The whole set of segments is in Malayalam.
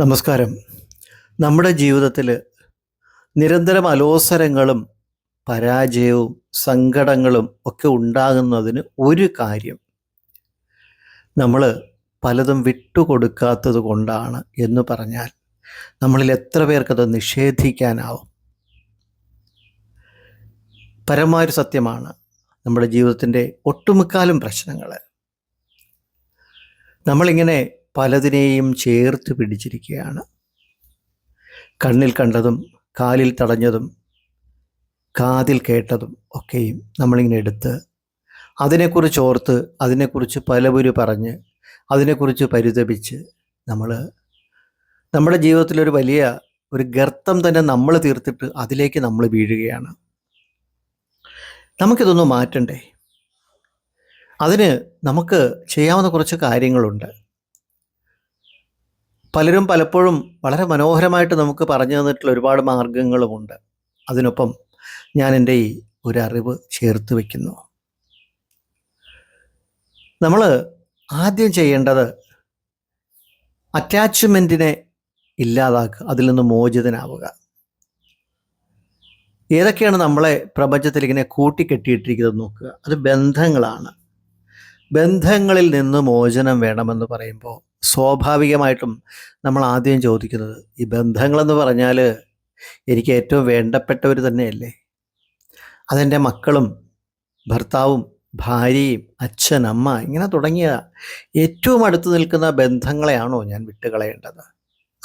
നമസ്കാരം. നമ്മുടെ ജീവിതത്തിൽ നിരന്തരം അലോസരങ്ങളും പരാജയവും സങ്കടങ്ങളും ഒക്കെ ഉണ്ടാകുന്നതിന് ഒരു കാര്യം. നമ്മൾ പലതും വിട്ടുകൊടുക്കാത്തത് കൊണ്ടാണ് എന്ന് പറഞ്ഞാൽ നമ്മളിൽ എത്ര പേർക്കത് നിഷേധിക്കാനാവും? പരമായൊരു സത്യമാണ് നമ്മുടെ ജീവിതത്തിന്റെ ഒട്ടുമുക്കാലും പ്രശ്നങ്ങൾ നമ്മളിങ്ങനെ പലതിനെയും ചേർത്ത് പിടിച്ചിരിക്കുകയാണ്. കണ്ണിൽ കണ്ടതും കാലിൽ തടഞ്ഞതും കാതിൽ കേട്ടതും ഒക്കെയും നമ്മളിങ്ങനെ എടുത്ത് അതിനെക്കുറിച്ച് ഓർത്ത് അതിനെക്കുറിച്ച് പലപുരു പറഞ്ഞ് അതിനെക്കുറിച്ച് പരിതപിച്ച് നമ്മൾ നമ്മുടെ ജീവിതത്തിലൊരു വലിയ ഒരു ഗർത്തം തന്നെ നമ്മൾ തീർത്തിട്ട് അതിലേക്ക് നമ്മൾ വീഴുകയാണ്. നമുക്കിതൊന്ന് മാറ്റണ്ടേ? അതിന് നമുക്ക് ചെയ്യാവുന്ന കുറച്ച് കാര്യങ്ങളുണ്ട്. പലരും പലപ്പോഴും വളരെ മനോഹരമായിട്ട് നമുക്ക് പറഞ്ഞു തന്നിട്ടുള്ള ഒരുപാട് മാർഗങ്ങളുമുണ്ട്. അതിനൊപ്പം ഞാൻ എന്റെ ഈ ഒരു അറിവ് ചേർത്ത് വയ്ക്കുന്നു നമ്മൾ ആദ്യം ചെയ്യേണ്ടത് അറ്റാച്ച്മെന്റിനെ ഇല്ലാതാക്കുക അതിൽ നിന്ന് മോചിതനാവുക. ഏതൊക്കെയാണ് നമ്മളെ പ്രപഞ്ചത്തിൽ ഇങ്ങനെ കൂട്ടിക്കെട്ടിയിട്ടിരിക്കുന്നത് നോക്കുക. അത് ബന്ധങ്ങളാണ്. ബന്ധങ്ങളിൽ നിന്ന് മോചനം വേണമെന്ന് പറയുമ്പോൾ സ്വാഭാവികമായിട്ടും നമ്മൾ ആദ്യം ചോദിക്കുന്നത് ഈ ബന്ധങ്ങളെന്ന് പറഞ്ഞാൽ എനിക്ക് ഏറ്റവും വേണ്ടപ്പെട്ടവർ തന്നെയല്ലേ? അതെന്റെ മക്കളും ഭർത്താവും ഭാര്യയും അച്ഛൻ അമ്മ ഇങ്ങനെ തുടങ്ങിയ ഏറ്റവും അടുത്ത് നിൽക്കുന്ന ബന്ധങ്ങളെയാണോ ഞാൻ വിട്ടുകളയേണ്ടത്?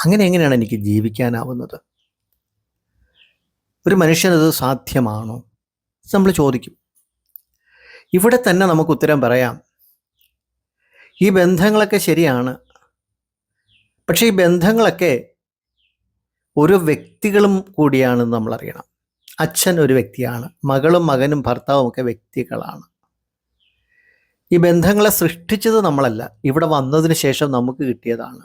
അങ്ങനെ എങ്ങനെയാണ് എനിക്ക് ജീവിക്കാനാവുന്നത്? ഒരു മനുഷ്യനത് സാധ്യമാണോ? നമ്മൾ ചോദിക്കും. ഇവിടെ തന്നെ നമുക്ക് ഉത്തരം പറയാം. ഈ ബന്ധങ്ങളൊക്കെ ശരിയാണ്. പക്ഷേ ഈ ബന്ധങ്ങളൊക്കെ ഒരു വ്യക്തികളും കൂടിയാണെന്ന് നമ്മൾ അറിയണം അച്ഛൻ ഒരു വ്യക്തിയാണ്. മകളും മകനും ഭർത്താവും ഒക്കെ വ്യക്തികളാണ്. ഈ ബന്ധങ്ങളെ സൃഷ്ടിച്ചത് നമ്മളല്ല. ഇവിടെ വന്നതിന് ശേഷം നമുക്ക് കിട്ടിയതാണ്.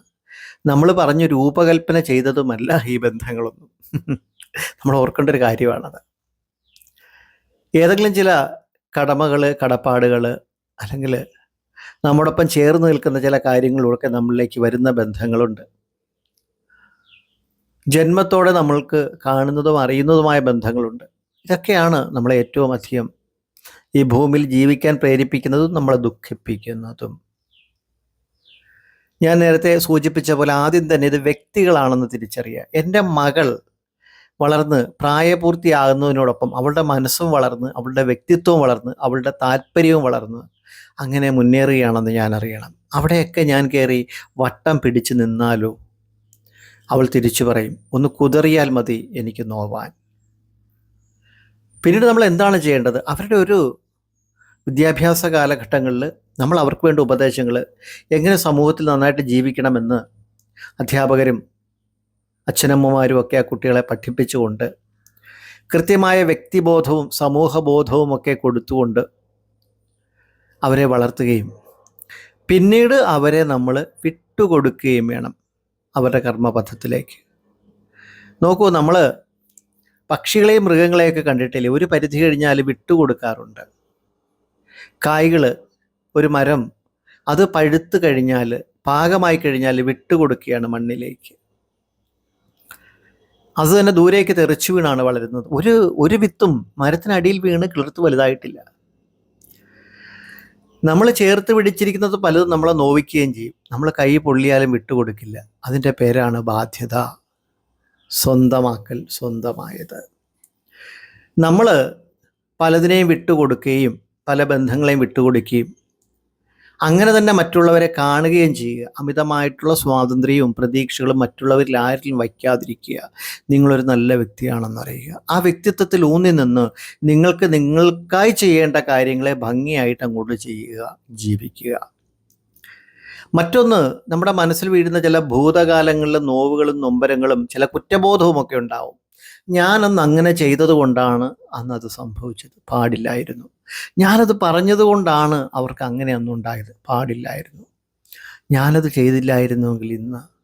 നമ്മൾ പറഞ്ഞു രൂപകൽപ്പന ചെയ്തതുമല്ല ഈ ബന്ധങ്ങളൊന്നും. നമ്മൾ ഓർക്കേണ്ട ഒരു കാര്യമാണത്. ഏതെങ്കിലും ചില കടമകൾ കടപ്പാടുകൾ അല്ലെങ്കിൽ നമ്മോടൊപ്പം ചേർന്ന് നിൽക്കുന്ന ചില കാര്യങ്ങളൊക്കെ നമ്മളിലേക്ക് വരുന്ന ബന്ധങ്ങളുണ്ട്. ജന്മത്തോടെ നമ്മൾക്ക് കാണുന്നതും അറിയുന്നതുമായ ബന്ധങ്ങളുണ്ട്. ഇതൊക്കെയാണ് നമ്മളെ ഏറ്റവും അധികം ഈ ഭൂമിയിൽ ജീവിക്കാൻ പ്രേരിപ്പിക്കുന്നതും നമ്മളെ ദുഃഖിപ്പിക്കുന്നതും. ഞാൻ നേരത്തെ സൂചിപ്പിച്ച പോലെ ആദ്യം തന്നെ ഇത് വ്യക്തികളാണെന്ന് തിരിച്ചറിയുക. എന്റെ മകൾ വളർന്ന് പ്രായപൂർത്തിയാകുന്നതിനോടൊപ്പം അവളുടെ മനസ്സും വളർന്ന് അവളുടെ വ്യക്തിത്വവും വളർന്ന് അവളുടെ താല്പര്യവും വളർന്ന് അങ്ങനെ മുന്നേറുകയാണെന്ന് ഞാൻ അറിയണം അവിടെയൊക്കെ ഞാൻ കയറി വട്ടം പിടിച്ചു നിന്നാലോ? അവൾ തിരിച്ചു പറയും ഒന്ന് കുതറിയാൽ മതി എനിക്ക് നോവാൻ. പിന്നീട് നമ്മൾ എന്താണ് ചെയ്യേണ്ടത്? അവരുടെ ഒരു വിദ്യാഭ്യാസ കാലഘട്ടങ്ങളിൽ നമ്മൾ അവർക്ക് വേണ്ട ഉപദേശങ്ങൾ എങ്ങനെ സമൂഹത്തിൽ നന്നായിട്ട് ജീവിക്കണമെന്ന് അധ്യാപകരും അച്ഛനമ്മമാരും ഒക്കെ ആ കുട്ടികളെ പഠിപ്പിച്ചുകൊണ്ട് കൃത്യമായ വ്യക്തിബോധവും സമൂഹബോധവും ഒക്കെ കൊടുത്തുകൊണ്ട് അവരെ വളർത്തുകയും പിന്നീട് അവരെ നമ്മൾ വിട്ടുകൊടുക്കുകയും വേണം അവരുടെ കർമ്മപഥത്തിലേക്ക്. നോക്കൂ നമ്മൾ പക്ഷികളെയും മൃഗങ്ങളെയൊക്കെ കണ്ടിട്ടില്ലേ? ഒരു പരിധി കഴിഞ്ഞാൽ വിട്ടുകൊടുക്കാറുണ്ട്. കായ്കൾ ഒരു മരം അത് പഴുത്തു കഴിഞ്ഞാൽ പാകമായി കഴിഞ്ഞാൽ വിട്ടുകൊടുക്കുകയാണ് മണ്ണിലേക്ക്. അത് തന്നെ ദൂരേക്ക് തെറിച്ചു വീണാണ് വളരുന്നത്. ഒരു ഒരു വിത്തും മരത്തിനടിയിൽ വീണ് കിളിർത്ത് വലുതായിട്ടില്ല. നമ്മൾ ചേർത്ത് പിടിച്ചിരിക്കുന്നത് പലതും നമ്മളെ നോവിക്കുകയും ചെയ്യും. നമ്മൾ കൈ പൊള്ളിയാലും വിട്ടുകൊടുക്കില്ല അതിന്റെ പേരാണ് ബാധ്യത. സ്വന്തമാക്കൽ സ്വന്തമായത്. നമ്മൾ പലതിനെയും വിട്ടുകൊടുക്കുകയും പല ബന്ധങ്ങളെയും വിട്ടുകൊടുക്കുകയും അങ്ങനെ തന്നെ മറ്റുള്ളവരെ കാണുകയും ചെയ്യുക. അമിതമായിട്ടുള്ള സ്വാതന്ത്ര്യവും പ്രതീക്ഷകളും മറ്റുള്ളവരിൽ ആരിലും വയ്ക്കാതിരിക്കുക. നിങ്ങളൊരു നല്ല വ്യക്തിയാണെന്ന് അറിയുക. ആ വ്യക്തിത്വത്തിൽ ഊന്നി നിന്ന് നിങ്ങൾക്ക് നിങ്ങൾക്കായി ചെയ്യേണ്ട കാര്യങ്ങളെ ഭംഗിയായിട്ട് അങ്ങോട്ട് ചെയ്യുക ജീവിക്കുക. മറ്റൊന്ന് നമ്മുടെ മനസ്സിൽ വീഴുന്ന ചില ഭൂതകാലങ്ങളിലെ നോവുകളും നൊമ്പരങ്ങളും ചില കുറ്റബോധവും ഒക്കെ ഉണ്ടാവും. ഞാനന്ന് അങ്ങനെ ചെയ്തത് കൊണ്ടാണ് അന്ന് അത് സംഭവിച്ചത്. പാടില്ലായിരുന്നു. ഞാനത് പറഞ്ഞത് കൊണ്ടാണ് അവർക്ക് അങ്ങനെ ഒന്നും ഉണ്ടായത്. പാടില്ലായിരുന്നു. ഞാനത് ചെയ്തില്ലായിരുന്നുവെങ്കിൽ ഇന്ന്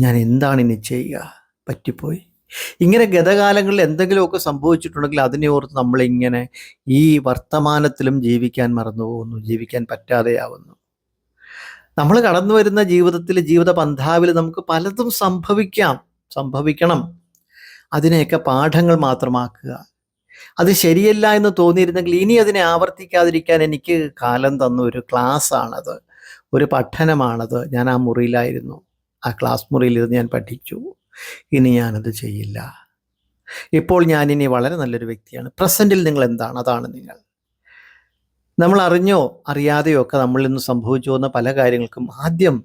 ഞാൻ എന്താണ് ഇനി ചെയ്യുക? പറ്റിപ്പോയി. ഇങ്ങനെ ഗതകാലങ്ങളിൽ എന്തെങ്കിലുമൊക്കെ സംഭവിച്ചിട്ടുണ്ടെങ്കിൽ അതിനെ ഓർത്ത് നമ്മളിങ്ങനെ ഈ വർത്തമാനത്തിലും ജീവിക്കാൻ മറന്നു പോകുന്നു ജീവിക്കാൻ പറ്റാതെയാവുന്നു. നമ്മൾ കടന്നു വരുന്ന ജീവിതത്തിൽ ജീവിത പന്ഥാവിൽ നമുക്ക് പലതും സംഭവിക്കാം സംഭവിക്കണം. അതിനെയൊക്കെ പാഠങ്ങൾ മാത്രമാക്കുക. അത് ശരിയല്ല എന്ന് തോന്നിയിരുന്നെങ്കിൽ ഇനി അതിനെ ആവർത്തിക്കാതിരിക്കാൻ എനിക്ക് കാലം തന്ന ഒരു ക്ലാസ് ആണത് ഒരു പഠനമാണത്. ഞാൻ ആ മുറിയിലായിരുന്നു. ആ ക്ലാസ് മുറിയിൽ ഇരുന്ന് ഞാൻ പഠിച്ചു. ഇനി ഞാനത് ചെയ്യില്ല. ഇപ്പോൾ ഞാൻ ഇനി വളരെ നല്ലൊരു വ്യക്തിയാണ്. പ്രസന്റിൽ നിങ്ങൾ എന്താണ്? അതാണ് നിങ്ങൾ. നമ്മൾ അറിഞ്ഞോ? അറിയാതെയോ ഒക്കെ നമ്മളിൽ നിന്ന് സംഭവിച്ചു പോകുന്ന പല കാര്യങ്ങൾക്കും ആദ്യം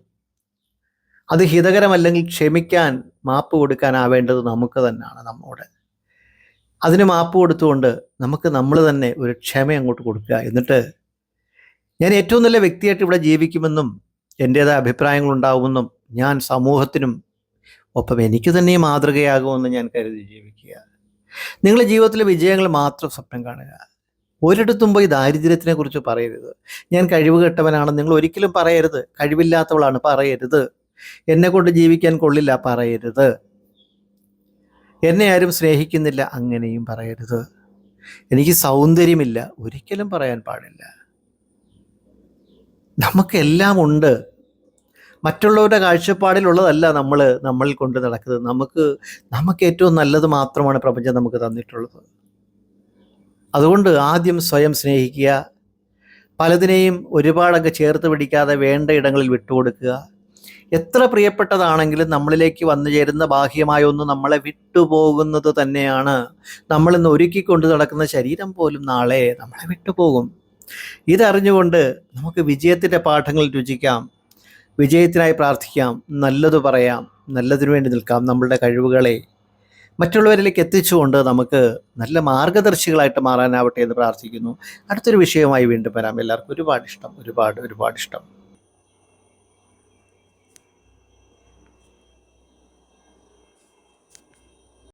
അത് ഹിതകരമല്ലെങ്കിൽ ക്ഷമിക്കാൻ മാപ്പ് കൊടുക്കാനാവേണ്ടത് നമുക്ക് തന്നെയാണ് നമ്മോട്. അതിന് മാപ്പ് കൊടുത്തുകൊണ്ട് നമുക്ക് നമ്മൾ തന്നെ ഒരു ക്ഷമ അങ്ങോട്ട് കൊടുക്കുക. എന്നിട്ട് ഞാൻ ഏറ്റവും നല്ല വ്യക്തിയായിട്ട് ഇവിടെ ജീവിക്കുമെന്നും എന്റേതായ അഭിപ്രായങ്ങൾ ഉണ്ടാകുമെന്നും ഞാൻ സമൂഹത്തിനും ഒപ്പം എനിക്ക് തന്നെ മാതൃകയാകുമെന്ന് ഞാൻ കരുതി ജീവിക്കുക. നിങ്ങളുടെ ജീവിതത്തിലെ വിജയങ്ങൾ മാത്രം സ്വപ്നം കാണുക. ഒരിടത്തും പോയി ദാരിദ്ര്യത്തിനെ കുറിച്ച് പറയരുത്. ഞാൻ കഴിവ് കെട്ടവനാണ് നിങ്ങൾ ഒരിക്കലും പറയരുത്. കഴിവില്ലാത്തവളാണ്. പറയരുത്. എന്നെ കൊണ്ട് ജീവിക്കാൻ കൊള്ളില്ല. പറയരുത്. എന്നെ ആരും സ്നേഹിക്കുന്നില്ല അങ്ങനെയും പറയരുത്. എനിക്ക് സൗന്ദര്യമില്ല. ഒരിക്കലും പറയാൻ പാടില്ല. നമുക്കെല്ലാം ഉണ്ട്. മറ്റുള്ളവരുടെ കാഴ്ചപ്പാടിലുള്ളതല്ല നമ്മൾ നമ്മൾ കൊണ്ട് നടക്കുന്നത്. നമുക്ക് നമുക്ക് ഏറ്റവും നല്ലത് മാത്രമാണ് പ്രപഞ്ചം നമുക്ക് തന്നിട്ടുള്ളത്. അതുകൊണ്ട് ആദ്യം സ്വയം സ്നേഹിക്കുക. പലതിനെയും ഒരുപാടൊക്കെ ചേർത്ത് പിടിക്കാതെ വേണ്ട ഇടങ്ങളിൽ വിട്ടുകൊടുക്കുക. എത്ര പ്രിയപ്പെട്ടതാണെങ്കിലും നമ്മളിലേക്ക് വന്നു ചേരുന്ന ബാഹ്യമായ ഒന്ന് നമ്മളെ വിട്ടുപോകുന്നത് തന്നെയാണ്. നമ്മളിന്ന് ഒരുക്കിക്കൊണ്ട് നടക്കുന്ന ശരീരം പോലും നാളെ നമ്മളെ വിട്ടുപോകും. ഇതറിഞ്ഞുകൊണ്ട് നമുക്ക് വിജയത്തിന്റെ പാഠങ്ങൾ രുചിക്കാം. വിജയത്തിനായി പ്രാർത്ഥിക്കാം. നല്ലത് പറയാം. നല്ലതിനു വേണ്ടി നിൽക്കാം നമ്മളുടെ കഴിവുകളെ. മറ്റുള്ളവരിലേക്ക് എത്തിച്ചുകൊണ്ട് നമുക്ക് നല്ല മാർഗദർശികളായിട്ട് മാറാനാവട്ടെ എന്ന് പ്രാർത്ഥിക്കുന്നു. അടുത്തൊരു വിഷയവുമായി വീണ്ടും വരാം. എല്ലാവർക്കും ഒരുപാട് ഇഷ്ടം. ഒരുപാട് ഒരുപാട് ഇഷ്ടം.